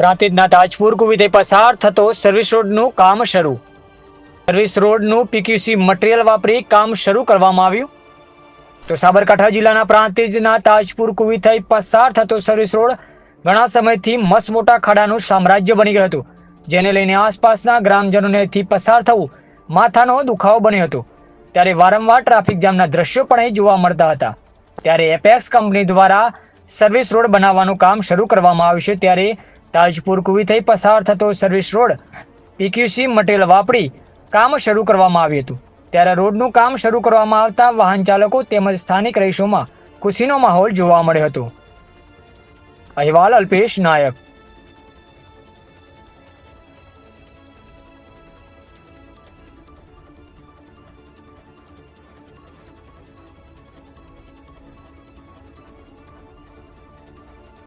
પ્રાંતિજના તાજપુર કુવીથી પસાર થતો સર્વિસ રોડનું કામ શરૂ. સર્વિસ રોડનું પીક્યુસી મટીરિયલ વાપરી કામ શરૂ કરવામાં આવ્યું. તો સાબરકાંઠા જિલ્લાના પ્રાંતિજના તાજપુર કુવિથઈ પસાર થતો સર્વિસ રોડ ઘણા સમયથી મસમોટા ખાડાનું સામ્રાજ્ય બની ગયું હતું, જેને લઈને આસપાસના ગ્રામજનોનેથી પસાર થવું માથાનો દુખાવો બન્યો હતો. ત્યારે વારંવાર ટ્રાફિક જામના દ્રશ્યો પણ જોવા મળતા હતા. ત્યારે એપેક્સ કંપની દ્વારા સર્વિસ રોડ બનાવવાનું કામ શરૂ કરવામાં આવ્યું છે, ત્યારે તાજપુર કુવી થઈ પસાર થતો સર્વિસ રોડ પીક્યુસી મટેરિયલ વાપરી કામ શરૂ કરવામાં આવ્યું હતું. ત્યારે રોડનું કામ શરૂ કરવામાં આવતા વાહન ચાલકો તેમજ સ્થાનિક રહીશોમાં ખુશીનો માહોલ જોવા મળ્યો હતો. અહેવાલ અલ્પેશ નાયક.